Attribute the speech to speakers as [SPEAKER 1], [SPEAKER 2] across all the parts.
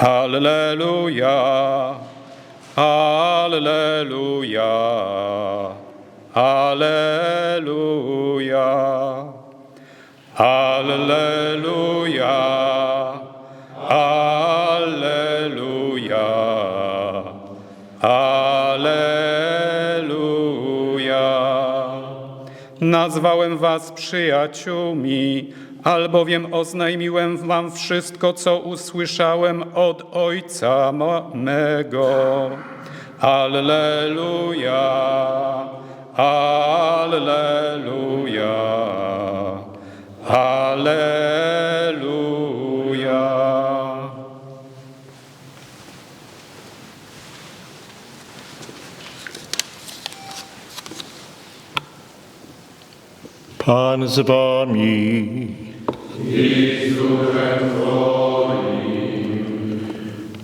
[SPEAKER 1] Alleluja, Alleluja, Alleluja, Alleluja, Alleluja, Alleluja. Nazwałem was przyjaciółmi, albowiem oznajmiłem wam wszystko, co usłyszałem od Ojca mego. Alleluja, Alleluja, Alleluja.
[SPEAKER 2] Pan z wami.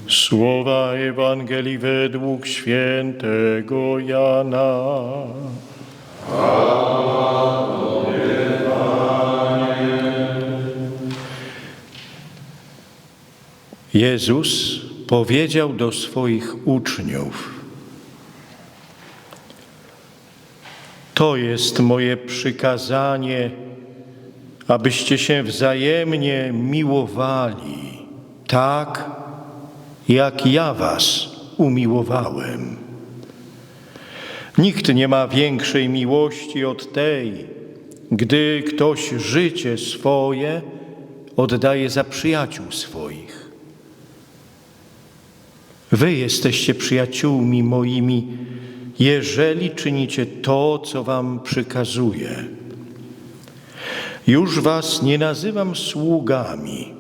[SPEAKER 2] Słowa Ewangelii według świętego Jana. Jezus powiedział do swoich uczniów: To jest moje przykazanie, abyście się wzajemnie miłowali, tak jak ja was umiłowałem. Nikt nie ma większej miłości od tej, gdy ktoś życie swoje oddaje za przyjaciół swoich. Wy jesteście przyjaciółmi moimi, jeżeli czynicie to, co wam przykazuję. Już was nie nazywam sługami,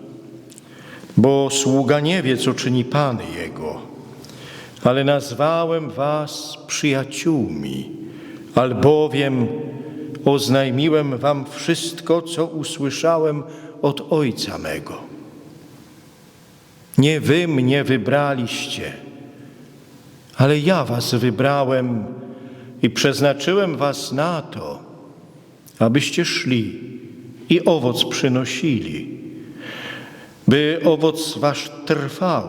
[SPEAKER 2] bo sługa nie wie, co czyni Pan jego, ale nazwałem was przyjaciółmi, albowiem oznajmiłem wam wszystko, co usłyszałem od Ojca mego. Nie wy mnie wybraliście, ale ja was wybrałem i przeznaczyłem was na to, abyście szli i owoc przynosili, by owoc wasz trwał,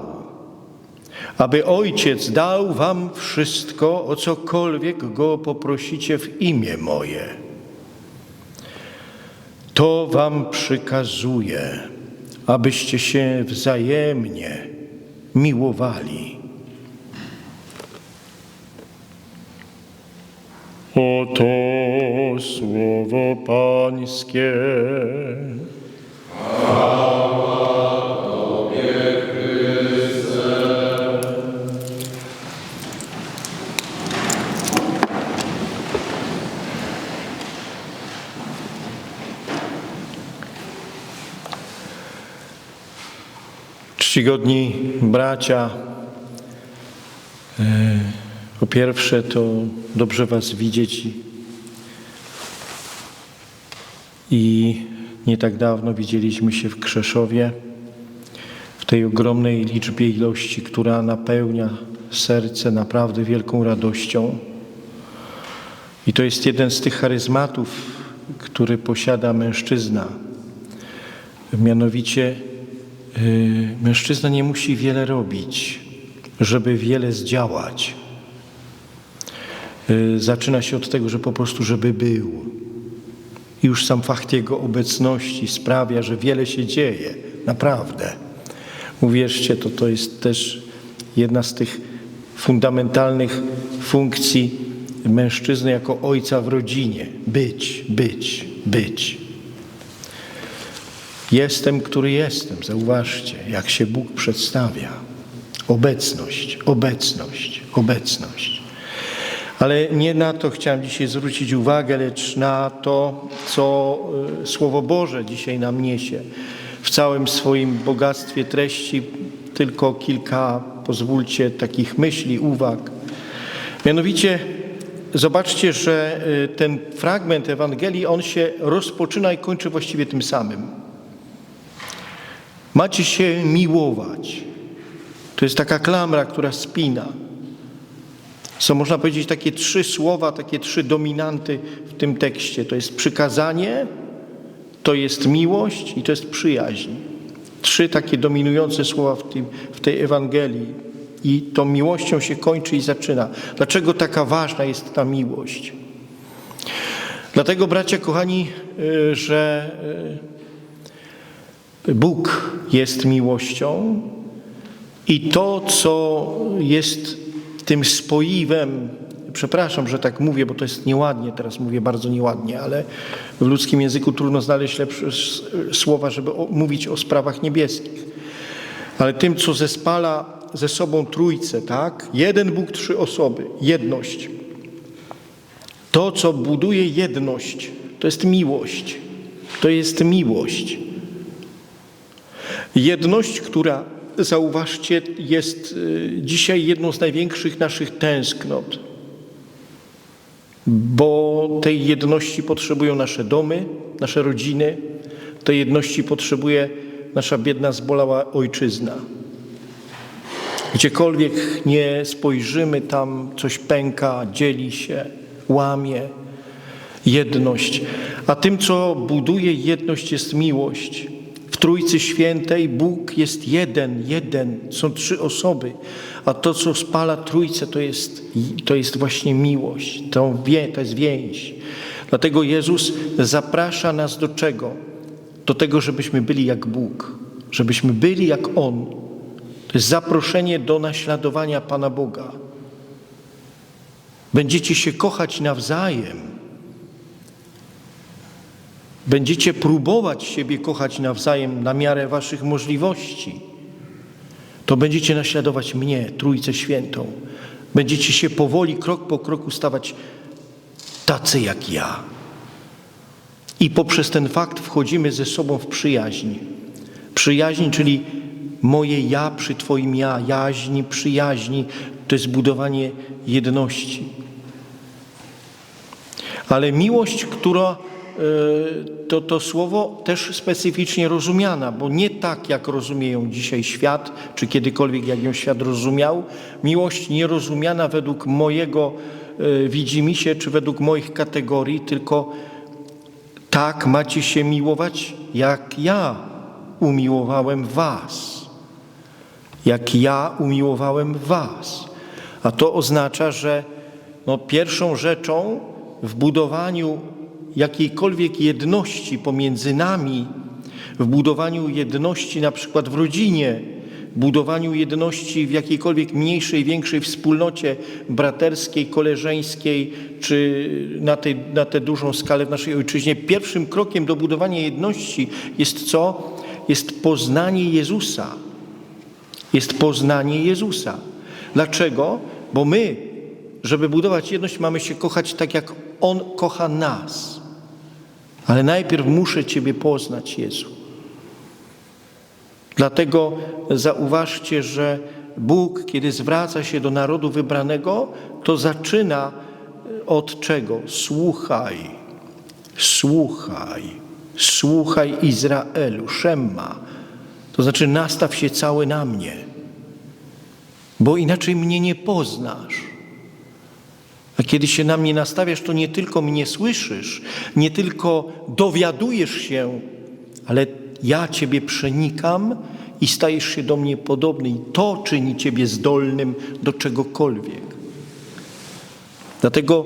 [SPEAKER 2] aby Ojciec dał wam wszystko, o cokolwiek Go poprosicie w imię moje. To wam przykazuję, abyście się wzajemnie miłowali. Oto słowo Pańskie. Czcigodni bracia, e, po pierwsze to dobrze Was widzieć i, i nie tak dawno widzieliśmy się w Krzeszowie, w tej ogromnej liczbie ilości, która napełnia serce naprawdę wielką radością. I to jest jeden z tych charyzmatów, który posiada mężczyzna. Mianowicie y, mężczyzna nie musi wiele robić, żeby wiele zdziałać. Y, Zaczyna się od tego, że po prostu, żeby był. Już sam fakt jego obecności sprawia, że wiele się dzieje. Naprawdę. Uwierzcie, to, to jest też jedna z tych fundamentalnych funkcji mężczyzny jako ojca w rodzinie. Być, być, być. Jestem, który jestem. Zauważcie, jak się Bóg przedstawia. Obecność, obecność, obecność. Ale nie na to chciałem dzisiaj zwrócić uwagę, lecz na to, co y, Słowo Boże dzisiaj nam niesie. W całym swoim bogactwie treści tylko kilka, pozwólcie, takich myśli, uwag. Mianowicie zobaczcie, że y, ten fragment Ewangelii, on się rozpoczyna i kończy właściwie tym samym. Macie się miłować. To jest taka klamra, która spina. Są, można powiedzieć, takie trzy słowa, takie trzy dominanty w tym tekście. To jest przykazanie, to jest miłość i to jest przyjaźń. Trzy takie dominujące słowa w, tym, w tej Ewangelii. I tą miłością się kończy i zaczyna. Dlaczego taka ważna jest ta miłość? Dlatego, bracia kochani, y, że y, Bóg jest miłością i to, co jest tym spoiwem, przepraszam, że tak mówię, bo to jest nieładnie, teraz mówię bardzo nieładnie, ale w ludzkim języku trudno znaleźć lepsze słowa, żeby mówić o sprawach niebieskich. Ale tym, co zespala ze sobą trójcę, tak? Jeden Bóg, trzy osoby, jedność. To, co buduje jedność, to jest miłość. To jest miłość. Jedność, która, zauważcie, jest y, dzisiaj jedną z największych naszych tęsknot, bo tej jedności potrzebują nasze domy, nasze rodziny, tej jedności potrzebuje nasza biedna, zbolała ojczyzna. Gdziekolwiek nie spojrzymy, tam coś pęka, dzieli się, łamie jedność. A tym, co buduje jedność, jest miłość. W Trójcy Świętej Bóg jest jeden, jeden, są trzy osoby, a to, co spala Trójcę, to jest, to jest właśnie miłość, to, to jest więź. Dlatego Jezus zaprasza nas do czego? Do tego, żebyśmy byli jak Bóg, żebyśmy byli jak On. To jest zaproszenie do naśladowania Pana Boga. Będziecie się kochać nawzajem. Będziecie próbować siebie kochać nawzajem na miarę waszych możliwości. To będziecie naśladować mnie, Trójcę Świętą. Będziecie się powoli, krok po kroku stawać tacy jak ja. I poprzez ten fakt wchodzimy ze sobą w przyjaźń. Przyjaźń, czyli moje ja przy Twoim ja, jaźni, przyjaźni, to jest budowanie jedności. Ale miłość, która to, to słowo też specyficznie rozumiana, bo nie tak, jak rozumie ją dzisiaj świat, czy kiedykolwiek, jak ją świat rozumiał. Miłość nie rozumiana według mojego e, widzimisię, czy według moich kategorii, tylko tak macie się miłować, jak ja umiłowałem was. Jak ja umiłowałem was. A to oznacza, że no, pierwszą rzeczą w budowaniu jakiejkolwiek jedności pomiędzy nami, w budowaniu jedności na przykład w rodzinie, budowaniu jedności w jakiejkolwiek mniejszej, większej wspólnocie braterskiej, koleżeńskiej, czy na, tej, na tę dużą skalę w naszej ojczyźnie, pierwszym krokiem do budowania jedności jest co? Jest poznanie Jezusa. Jest poznanie Jezusa. Dlaczego? Bo my, żeby budować jedność, mamy się kochać tak, jak On kocha nas. Ale najpierw muszę Ciebie poznać, Jezu. Dlatego zauważcie, że Bóg, kiedy zwraca się do narodu wybranego, to zaczyna od czego? Słuchaj, słuchaj, słuchaj Izraelu, Szemma. To znaczy nastaw się cały na mnie, bo inaczej mnie nie poznasz. Kiedy się na mnie nastawiasz, to nie tylko mnie słyszysz, nie tylko dowiadujesz się, ale ja Ciebie przenikam i stajesz się do mnie podobny, i to czyni Ciebie zdolnym do czegokolwiek. Dlatego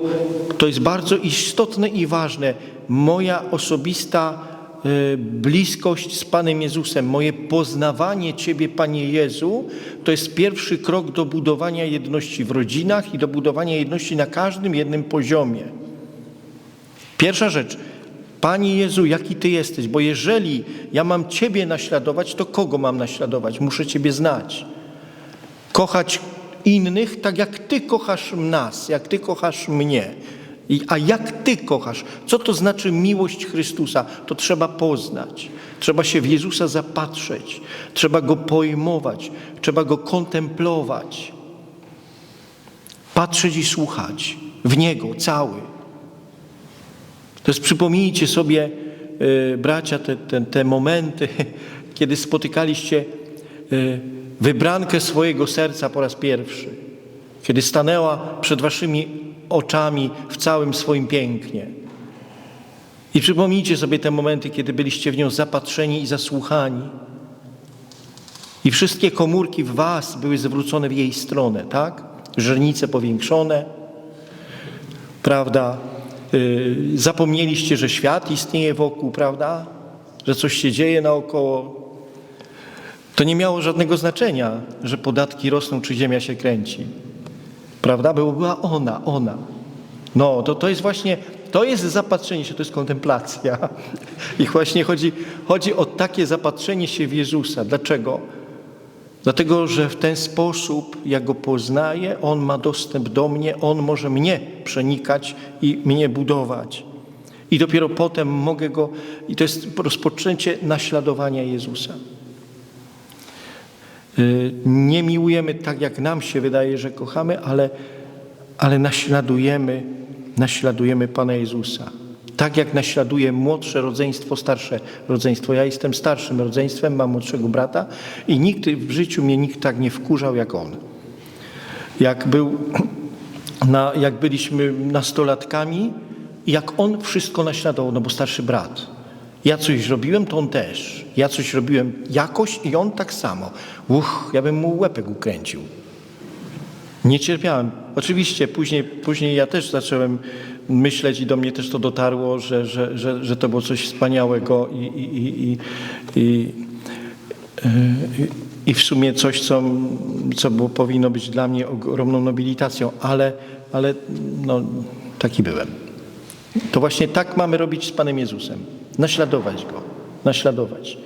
[SPEAKER 2] to jest bardzo istotne i ważne. Moja osobista bliskość z Panem Jezusem, moje poznawanie Ciebie, Panie Jezu, to jest pierwszy krok do budowania jedności w rodzinach i do budowania jedności na każdym jednym poziomie. Pierwsza rzecz, Panie Jezu, jaki Ty jesteś, bo jeżeli ja mam Ciebie naśladować, to kogo mam naśladować? Muszę Ciebie znać. Kochać innych tak, jak Ty kochasz nas, jak Ty kochasz mnie. I- A jak Ty kochasz? Co to znaczy miłość Chrystusa? To trzeba poznać. Trzeba się w Jezusa zapatrzeć. Trzeba Go pojmować. Trzeba Go kontemplować. Patrzeć i słuchać w Niego cały. To jest, przypomnijcie sobie, y, bracia, te, te, te momenty, kiedy spotykaliście y, wybrankę swojego serca po raz pierwszy, kiedy stanęła przed waszymi oczami w całym swoim pięknie. I przypomnijcie sobie te momenty, kiedy byliście w nią zapatrzeni i zasłuchani. I wszystkie komórki w was były zwrócone w jej stronę, tak? Żernice powiększone, prawda? Yy, zapomnieliście, że świat istnieje wokół, prawda? Że coś się dzieje naokoło. To nie miało żadnego znaczenia, że podatki rosną, czy ziemia się kręci. Prawda? Bo była ona, ona. No, to, to jest właśnie, to jest zapatrzenie się, to jest kontemplacja. I właśnie chodzi, chodzi o takie zapatrzenie się w Jezusa. Dlaczego? Dlatego, że w ten sposób, jak go poznaję, on ma dostęp do mnie, on może mnie przenikać i mnie budować. I dopiero potem mogę go, i to jest rozpoczęcie naśladowania Jezusa. Y, Nie miłujemy tak, jak nam się wydaje, że kochamy, ale, ale naśladujemy, naśladujemy Pana Jezusa. Tak jak naśladuje młodsze rodzeństwo, starsze rodzeństwo. Ja jestem starszym rodzeństwem, mam młodszego brata i nigdy w życiu mnie nikt tak nie wkurzał jak on. Jak, był na, jak byliśmy nastolatkami, jak on wszystko naśladował, no bo starszy brat. Ja coś robiłem, to on też. Ja coś robiłem jakoś i on tak samo. Uch, ja bym mu łepek ukręcił. Nie cierpiałem. Oczywiście później, później ja też zacząłem myśleć i do mnie też to dotarło, że, że, że, że to było coś wspaniałego i, i, i, i, i, w sumie coś, co, co było, powinno być dla mnie ogromną nobilitacją, ale, ale no, taki byłem. To właśnie tak mamy robić z Panem Jezusem. Naśladować Go, naśladować.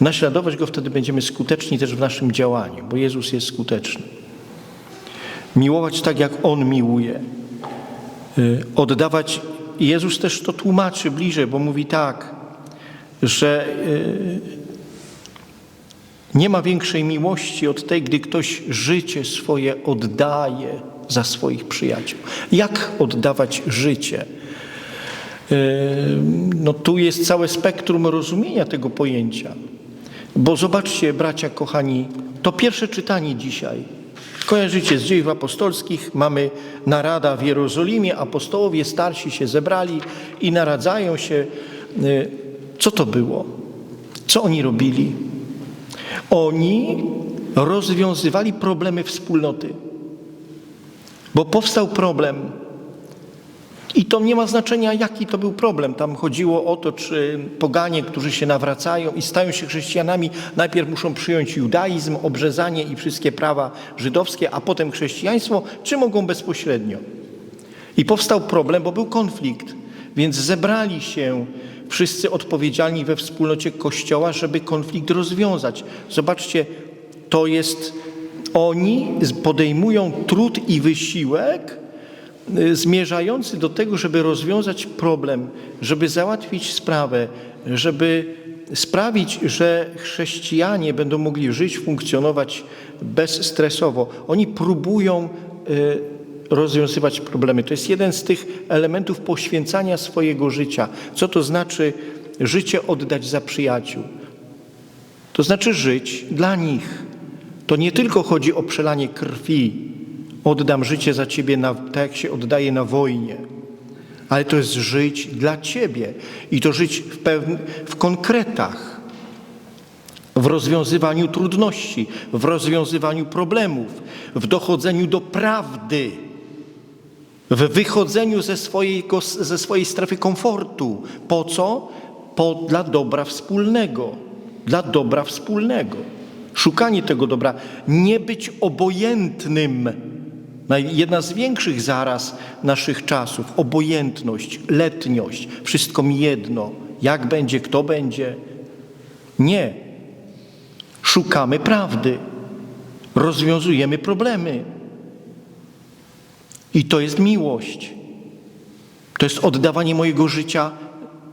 [SPEAKER 2] Naśladować Go, wtedy będziemy skuteczni też w naszym działaniu, bo Jezus jest skuteczny. Miłować tak, jak On miłuje. Y, Oddawać. Jezus też to tłumaczy bliżej, bo mówi tak, że y, nie ma większej miłości od tej, gdy ktoś życie swoje oddaje za swoich przyjaciół. Jak oddawać życie? Yy, No tu jest całe spektrum rozumienia tego pojęcia. Bo zobaczcie, bracia kochani, to pierwsze czytanie dzisiaj. Kojarzycie z dziejów apostolskich, mamy narada w Jerozolimie, apostołowie starsi się zebrali i naradzają się. Yy, Co to było? Co oni robili? Oni rozwiązywali problemy wspólnoty. Bo powstał problem, i to nie ma znaczenia, jaki to był problem. Tam chodziło o to, czy poganie, którzy się nawracają i stają się chrześcijanami, najpierw muszą przyjąć judaizm, obrzezanie i wszystkie prawa żydowskie, a potem chrześcijaństwo, czy mogą bezpośrednio. I powstał problem, bo był konflikt, więc zebrali się wszyscy odpowiedzialni we wspólnocie Kościoła, żeby konflikt rozwiązać. Zobaczcie, to jest, oni podejmują trud i wysiłek, zmierzający do tego, żeby rozwiązać problem, żeby załatwić sprawę, żeby sprawić, że chrześcijanie będą mogli żyć, funkcjonować bezstresowo. Oni próbują y, rozwiązywać problemy. To jest jeden z tych elementów poświęcania swojego życia. Co to znaczy życie oddać za przyjaciół? To znaczy żyć dla nich. To nie tylko chodzi o przelanie krwi, oddam życie za ciebie, na, tak jak się oddaje na wojnie, ale to jest żyć dla ciebie i to żyć w, w konkretach, w rozwiązywaniu trudności, w rozwiązywaniu problemów, w dochodzeniu do prawdy, w wychodzeniu ze, swojego, ze swojej strefy komfortu. Po co? Po, dla dobra wspólnego. Dla dobra wspólnego. Szukanie tego dobra. Nie być obojętnym. Jedna z większych zaraz naszych czasów. Obojętność, letniość. Wszystko mi jedno. Jak będzie, kto będzie. Nie. Szukamy prawdy. Rozwiązujemy problemy. I to jest miłość. To jest oddawanie mojego życia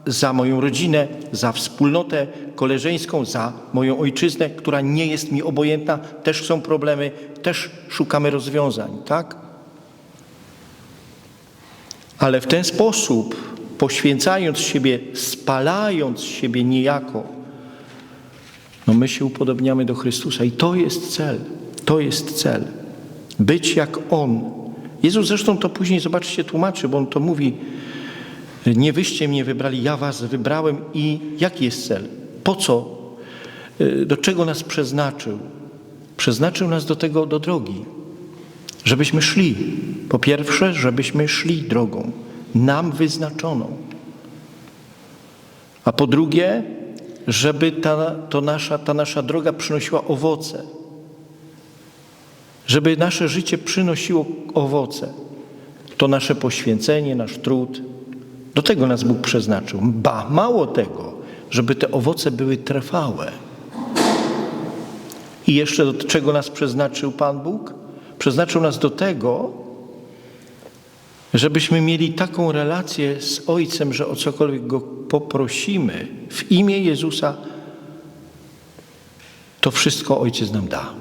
[SPEAKER 2] za moją rodzinę, za wspólnotę koleżeńską, za moją ojczyznę, która nie jest mi obojętna. Też są problemy, też szukamy rozwiązań, tak? Ale w ten sposób, poświęcając siebie, spalając siebie niejako, no my się upodobniamy do Chrystusa i to jest cel. To jest cel. Być jak On. Jezus zresztą to później, zobaczcie, tłumaczy, bo On to mówi, nie wyście mnie wybrali, ja was wybrałem i jaki jest cel? Po co? y, do czego nas przeznaczył? Przeznaczył nas do tego, do drogi, żebyśmy szli. Po pierwsze, żebyśmy szli drogą, nam wyznaczoną. A po drugie, żeby ta, to nasza, ta nasza droga przynosiła owoce. Żeby nasze życie przynosiło owoce. To nasze poświęcenie, nasz trud. Do tego nas Bóg przeznaczył. Ba, mało tego, żeby te owoce były trwałe. I jeszcze do czego nas przeznaczył Pan Bóg? Przeznaczył nas do tego, żebyśmy mieli taką relację z Ojcem, że o cokolwiek Go poprosimy w imię Jezusa, to wszystko Ojciec nam da.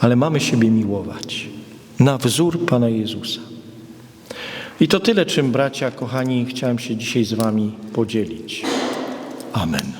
[SPEAKER 2] Ale mamy siebie miłować na wzór Pana Jezusa. I to tyle, czym bracia, kochani, chciałem się dzisiaj z Wami podzielić. Amen.